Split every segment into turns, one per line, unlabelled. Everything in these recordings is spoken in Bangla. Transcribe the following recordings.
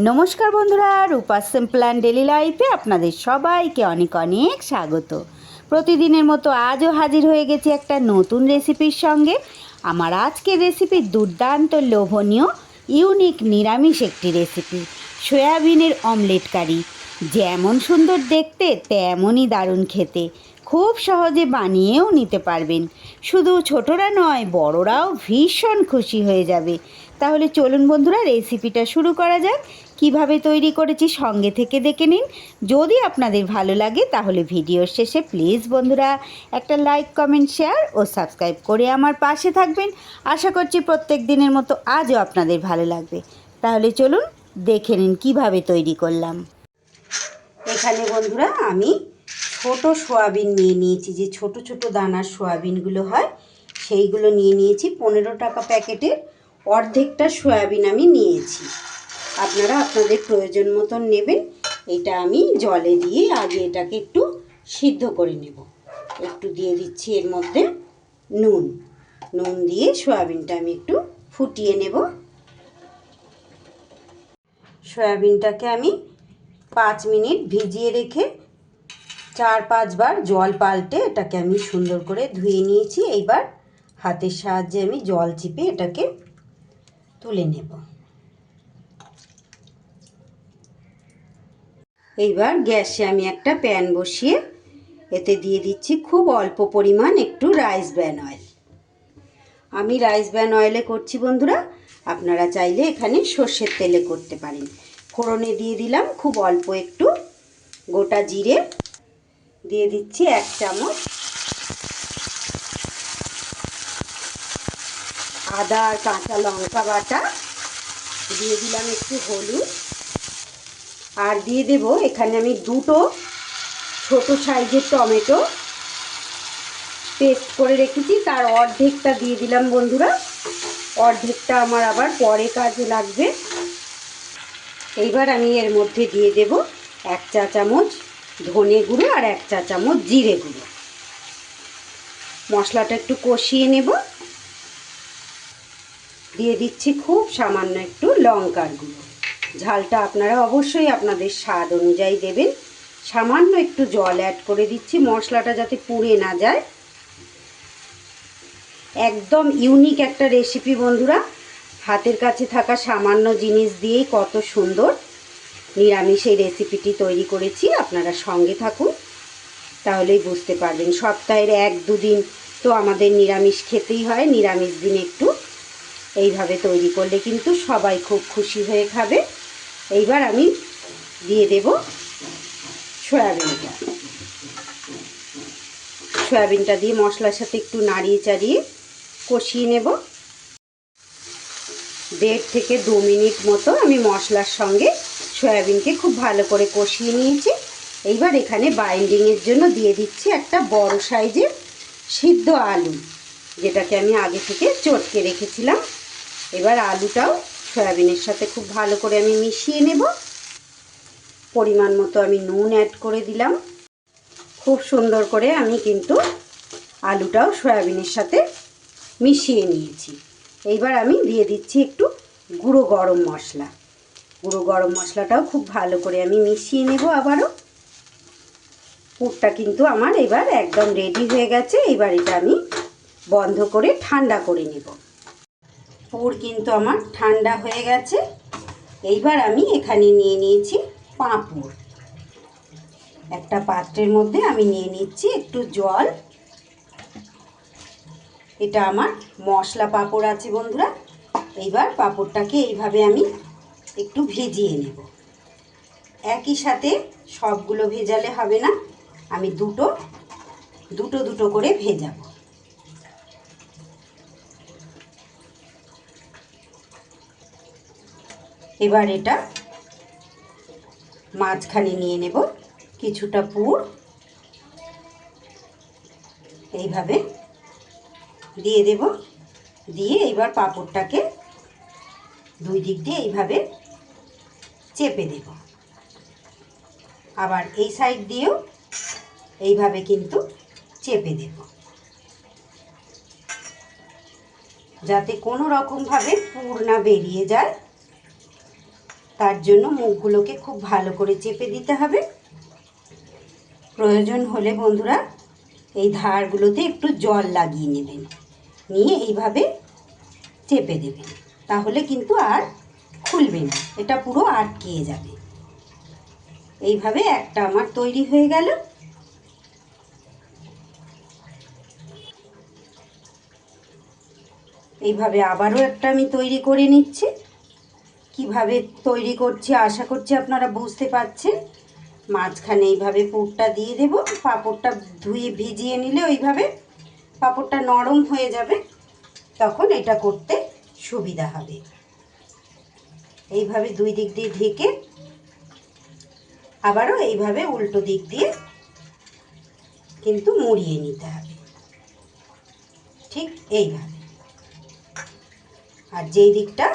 নমস্কার বন্ধুরা, রূপা সিম্পল অ্যান্ড ডেলি লাইফে আপনাদের সবাইকে অনেক অনেক স্বাগত। প্রতিদিনের মতো আজও হাজির হয়ে গেছি একটা নতুন রেসিপির সঙ্গে। আমার আজকের রেসিপি দুর্দান্ত লোভনীয়, ইউনিক নিরামিষ একটি রেসিপি, সয়াবিনের অমলেট কারি। যেমন সুন্দর দেখতে, তেমনই দারুণ খেতে। খুব সহজে বানিয়েও নিতে পারবেন। শুধু ছোটরা নয়, বড়রাও ভীষণ খুশি হয়ে যাবে। তাহলে চলুন বন্ধুরা, রেসিপিটা শুরু করা যাক। কীভাবে তৈরি করেছি সঙ্গে থেকে দেখে নিন। যদি আপনাদের ভালো লাগে, তাহলে ভিডিওর শেষে প্লিজ বন্ধুরা একটা লাইক, কমেন্ট, শেয়ার ও সাবস্ক্রাইব করে আমার পাশে থাকবেন। আশা করছি প্রত্যেক দিনের মতো আজও আপনাদের ভালো লাগবে। তাহলে চলুন দেখে নিন কীভাবে তৈরি করলাম। এখানে বন্ধুরা আমি ছোট সোয়াবিন নিয়ে নিয়েছি। যে ছোট ছোট দানার সোয়াবিনগুলো হয়, সেইগুলো নিয়ে নিয়েছি। পনেরো টাকা প্যাকেটের অর্ধেকটা সয়াবিন আমি নিয়েছি। আপনারা আপনাদের প্রয়োজন মতন নেবেন। এটা আমি জলে দিয়ে আগে এটাকে একটু সিদ্ধ করে নেব। একটু দিয়ে দিচ্ছি এর মধ্যে নুন। নুন দিয়ে সয়াবিনটা আমি একটু ফুটিয়ে নেব। সয়াবিনটাকে আমি পাঁচ মিনিট ভিজিয়ে রেখে চার পাঁচবার জল পাল্টে এটাকে আমি সুন্দর করে ধুয়ে নিয়েছি। এইবার হাতের সাহায্যে আমি জল চিপে এটাকে তুলে নেব। এইবার গ্যাসে আমি একটা প্যান বসিয়ে এতে দিয়ে দিচ্ছি খুব অল্প পরিমাণ একটু রাইস ব্যান অয়েল। আমি রাইস ব্যান অয়েলে করছি বন্ধুরা, আপনারা চাইলে এখানে সর্ষের তেলে করতে পারেন। ফোড়নে দিয়ে দিলাম খুব অল্প একটু গোটা জিরে, দিয়ে দিচ্ছি এক চামচ আদা আর কাঁচা লঙ্কা বাটা, দিয়ে দিলাম একটু হলুদ আর দিয়ে দেব এখানে আমি দুটো ছোট সাইজের টমেটো। পেস্ট করে রেখেছি, তার অর্ধেকটা দিয়ে দিলাম বন্ধুরা। অর্ধেকটা আমার আবার পরে কাজে লাগবে। এইবার আমি এর মধ্যে দিয়ে দেব এক চা চামচ ধনে গুঁড়ো আর এক চা চামচ জিরে গুঁড়ো। মশলাটা একটু কষিয়ে নেব। দিয়ে দিচ্ছি খুব সামান্য একটু লঙ্কার গুঁড়ো। ঝালটা আপনারা অবশ্যই আপনাদের স্বাদ অনুযায়ী দেবেন। সামান্য একটু জল অ্যাড করে দিচ্ছি, মশলাটা যাতে পুড়ে না যায়। একদম ইউনিক একটা রেসিপি বন্ধুরা। হাতের কাছে থাকা সামান্য জিনিস দিয়েই কত সুন্দর নিরামিষ এই রেসিপিটি তৈরি করেছি। আপনারা সঙ্গে থাকুন, তাহলেই বুঝতে পারবেন। সপ্তাহের এক দুদিন তো আমাদের নিরামিষ খেতেই হয়, নিরামিষ দিন একটু। এইভাবে তৈরি করলে কিন্তু সবাই খুব খুশি হয়ে খাবে। এইবার আমি দিয়ে দেব সয়াবিনটা। সয়াবিনটা দিয়ে মশলার সাথে একটু নাড়িয়ে চাড়িয়ে কষিয়ে নেব। দেড় থেকে দু মিনিট মতো আমি মশলার সঙ্গে সয়াবিনকে খুব ভালো করে কষিয়ে নিয়েছি। এইবার এখানে বাইন্ডিংয়ের জন্য দিয়ে দিচ্ছি একটা বড় সাইজের সিদ্ধ আলু, যেটাকে আমি আগে থেকে চটকে রেখেছিলাম। এবার আলুটাও সয়াবিনের সাথে খুব ভালো করে আমি মিশিয়ে নেব। পরিমাণ মতো আমি নুন অ্যাড করে দিলাম। খুব সুন্দর করে আমি কিন্তু আলুটাও সয়াবিনের সাথে মিশিয়ে নিয়েছি। এইবার আমি দিয়ে দিচ্ছি একটু গুঁড়ো গরম মশলা। গুঁড়ো গরম মশলাটাও খুব ভালো করে আমি মিশিয়ে নেব আবারও। পুরটা কিন্তু আমার এবার একদম রেডি হয়ে গেছে। এবার এটা আমি বন্ধ করে ঠান্ডা করে নেব। পুর কিন্তু আমার ঠান্ডা হয়ে গেছে। এইবার আমি এখানে নিয়ে নিয়েছি পাঁপড়। একটা পাত্রের মধ্যে আমি নিয়ে নিচ্ছি একটু জল। এটা আমার মশলা পাঁপড় আছে বন্ধুরা। এইবার পাঁপড়টাকে এইভাবে আমি একটু ভেজিয়ে নেব। একই সাথে সবগুলো ভেজালে হবে না। আমি দুটো দুটো দুটো করে ভেজাবো। এবার এটা মাঝখানে নিয়ে নেব কিছুটা পুর। এইভাবে দিয়ে দেব। দিয়ে এবার পাঁপড়টাকে দুই দিক দিয়ে এইভাবে চেপে দেব। আবার এই সাইড দিয়েও এইভাবে কিন্তু চেপে দেব। যাতে কোনো রকমভাবে পুর না বেরিয়ে যায়। তার জন্য মুখগুলোকে খুব ভালো করে চেপে দিতে হবে। প্রয়োজন হলে বন্ধুরা এই ধারগুলোতে একটু জল লাগিয়ে নেবেন। নিয়ে এইভাবে চেপে দেবেন। তাহলে কিন্তু আর খুলবে না। এটা পুরো আটকিয়ে যাবে। এইভাবে একটা আমার তৈরি হয়ে গেল। এইভাবে আবারও একটা আমি তৈরি করে নিচ্ছি। কীভাবে তৈরি করছি আশা করছি আপনারা বুঝতে পারছেন। মাঝখানে এইভাবে পুরটা দিয়ে দেব। পাঁপড়টা ধুয়ে ভিজিয়ে নিলে ওইভাবে পাঁপড়টা নরম হয়ে যাবে। তখন এটা করতে সুবিধা হবে। এইভাবে দুই দিক দিয়ে ঢেকে আবারও এইভাবে উল্টো দিক দিয়ে কিন্তু মুড়িয়ে নিতে হবে। ঠিক এইভাবে। আর যেই দিকটা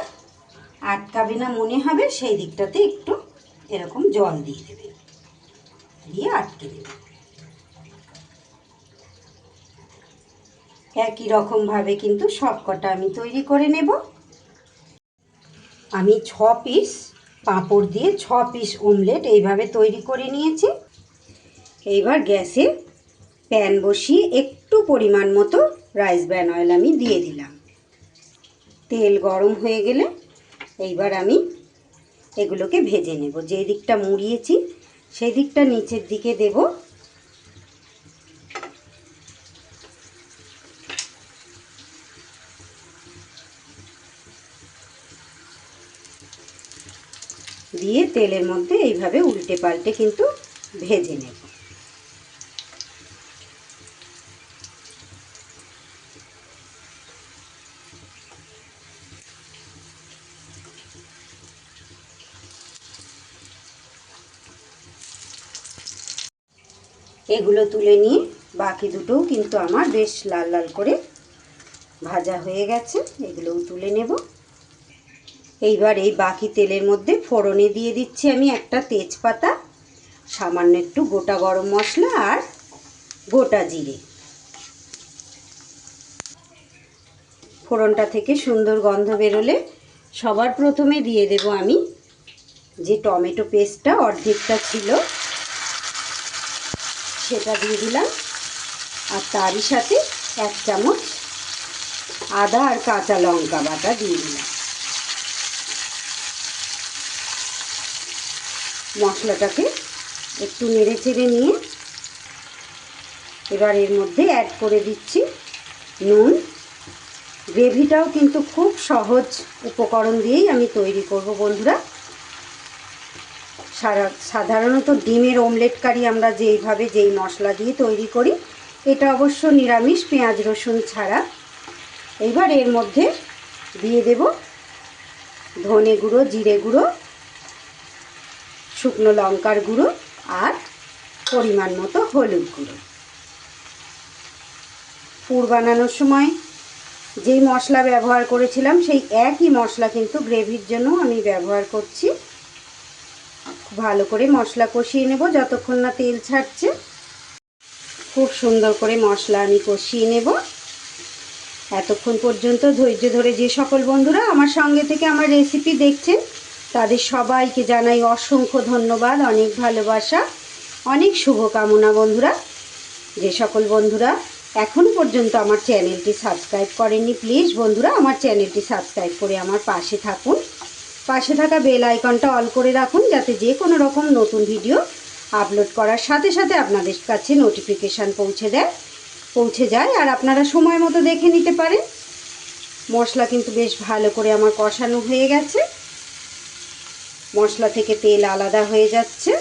আটকাবে না মনে হবে সেই দিকটাতে একটু এরকম জল দিয়ে দেবে। দিয়ে আটকে দেবে। একই রকমভাবে কিন্তু সব কটা আমি তৈরি করে নেব। আমি ছ পিস পাঁপড় দিয়ে ছ পিস ওমলেট এইভাবে তৈরি করে নিয়েছি। এইবার গ্যাসে প্যান বসিয়ে একটু পরিমাণ মতো রাইস ব্র্যান অয়েল আমি দিয়ে দিলাম। তেল গরম হয়ে গেলে এইবার আমি এগুলোকে ভেজে নেব। যেই দিকটা মুড়িয়েছি, সেই দিকটা নিচের দিকে দেব। দিয়ে তেলের মধ্যে এইভাবে উল্টে পাল্টে কিন্তু ভেজে নেব। এগুলো তুলে নিয়ে বাকি দুটোও কিন্তু আমার বেশ লাল লাল করে ভাজা হয়ে গেছে। এগুলোও তুলে নেব। এইবার এই বাকি তেলের মধ্যে ফোড়নে দিয়ে দিচ্ছি আমি একটা তেজপাতা, সামান্য একটু গোটা গরম মশলা আর গোটা জিরে। ফোড়নটা থেকে সুন্দর গন্ধ বেরোলে সবার প্রথমে দিয়ে দেব আমি যে টমেটো পেস্টটা অর্ধেকটা ছিল সেটা দিয়ে দিলাম। আর তারই সাথে এক চামচ আদা আর কাঁচা লঙ্কা বাটা দিয়ে দিলাম। মশলাটাকে একটু নেড়ে চেড়ে নিয়ে এবার এর মধ্যে অ্যাড করে দিচ্ছি নুন। গ্রেভিটাও কিন্তু খুব সহজ উপকরণ দিয়েই আমি তৈরি করব বন্ধুরা। সাধারণত ডিমের অমলেট কারি আমরা যেইভাবে যেই মশলা দিয়ে তৈরি করি, এটা অবশ্য নিরামিষ পেঁয়াজ রসুন ছাড়া। এইবার এর মধ্যে দিয়ে দেব ধনে গুঁড়ো, জিরে গুঁড়ো, শুকনো লঙ্কার গুঁড়ো আর পরিমাণ মতো হলুদ গুঁড়ো। পুর বানানোর সময় যেই মশলা ব্যবহার করেছিলাম, সেই একই মশলা কিন্তু গ্রেভির জন্য আমি ব্যবহার করছি। ভালো করে মশলা কষিয়ে নেব, যতক্ষণ না তেল ছাড়ছে। খুব সুন্দর করে মশলা আমি কষিয়ে নেব। এতক্ষণ পর্যন্ত ধৈর্য ধরে যে সকল বন্ধুরা আমার সঙ্গে থেকে আমার রেসিপি দেখছেন, তাদের সবাইকে জানাই অসংখ্য ধন্যবাদ, অনেক ভালোবাসা, অনেক শুভকামনা বন্ধুরা। যে সকল বন্ধুরা এখন পর্যন্ত আমার চ্যানেলটি সাবস্ক্রাইব করেননি, প্লিজ বন্ধুরা আমার চ্যানেলটি সাবস্ক্রাইব করে আমার পাশে থাকুন। পাশে থাকা বেল আইকনটা অল করে রাখুন যাতে যে কোনো রকম নতুন ভিডিও আপলোড করার সাথে সাথে আপনাদের কাছে নোটিফিকেশান পৌঁছে দেয়, পৌঁছে যায় আর আপনারা সময় মতো দেখে নিতে পারেন। মশলা কিন্তু বেশ ভালো করে আমার কষানো হয়ে গেছে। মশলা থেকে তেল আলাদা হয়ে যাচ্ছে।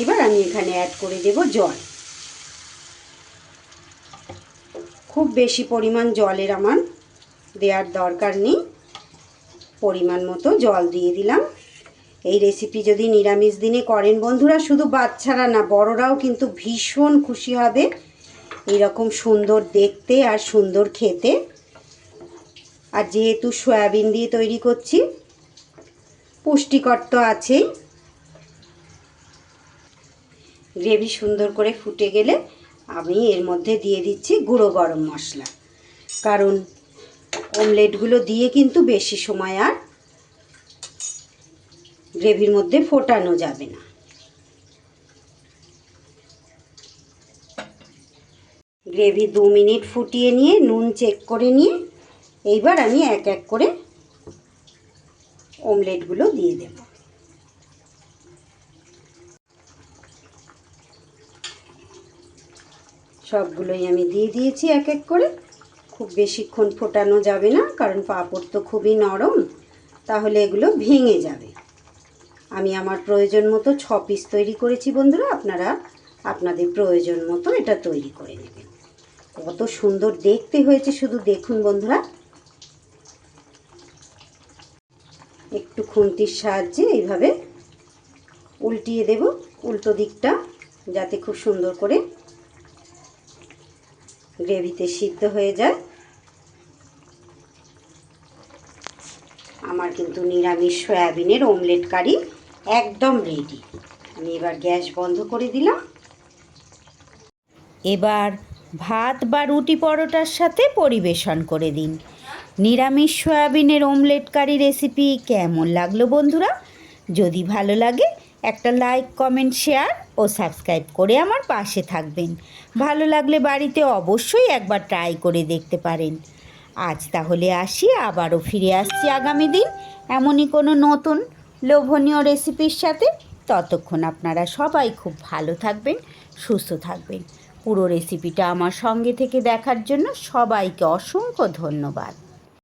এবার আমি এখানে অ্যাড করে দেব জল। খুব বেশি পরিমাণ জলের আমার দেওয়ার দরকার নেই। পরিমাণ মতো জল দিয়ে দিলাম। এই রেসিপি যদি নিরামিষ দিনে করেন বন্ধুরা, শুধু বাচ্চারা না, বড়রাও কিন্তু ভীষণ খুশি হবে। এরকম সুন্দর দেখতে আর সুন্দর খেতে। আর যেহেতু সয়াবিন দিয়ে তৈরি করছি, পুষ্টিকর তো আছেই। গ্রেভি সুন্দর করে ফুটে গেলে আমি এর মধ্যে দিয়ে দিচ্ছি গুঁড়ো গরম মশলা। কারণ অমলেটগুলো দিয়ে কিন্তু বেশি সময় আর গ্রেভির মধ্যে ফোটানো যাবে না। গ্রেভি দু মিনিট ফুটিয়ে নিয়ে, নুন চেক করে নিয়ে, এইবার আমি এক এক করে অমলেটগুলো দিয়ে দেব। সবগুলোই আমি দিয়ে দিয়েছি এক এক করে। খুব বেশিক্ষণ ফোটানো যাবে না, কারণ পাঁপড় তো খুবই নরম। তাহলে এগুলো ভেঙে যাবে। আমি আমার প্রয়োজন মতো ছ পিস তৈরি করেছি বন্ধুরা, আপনারা আপনাদের প্রয়োজন মতো এটা তৈরি করে নেবেন। কত সুন্দর দেখতে হয়েছে শুধু দেখুন বন্ধুরা। একটু খুন্তির সাহায্যে এইভাবে উল্টিয়ে দেব, উল্টো দিকটা, যাতে খুব সুন্দর করে গ্রেভিতে সিদ্ধ হয়ে যায়। আমার কিন্তু নিরামিষ সয়াবিনের অমলেট কারি একদম রেডি আমি এবার গ্যাস বন্ধ করে দিলাম। এবার ভাত বা রুটি পরোটার সাথে পরিবেশন করে দিন। নিরামিষ সয়াবিনের অমলেট কারি রেসিপি কেমন লাগল বন্ধুরা? যদি ভালো লাগে, একটা লাইক কমেন্ট শেয়ার ও সাবস্ক্রাইব করে আমার পাশে থাকবেন। ভালো লাগলে বাড়িতে অবশ্যই একবার ট্রাই করে দেখতে পারেন। আজ তাহলে আসি, আবারও ফিরে আসছি আগামী দিন। এমনই কোনো নতুন লোভনীয় রেসিপির সাথে। ততক্ষণ আপনারা সবাই খুব ভালো থাকবেন, সুস্থ থাকবেন। পুরো রেসিপিটা আমার সঙ্গে থেকে দেখার জন্য সবাইকে অসংখ্য ধন্যবাদ।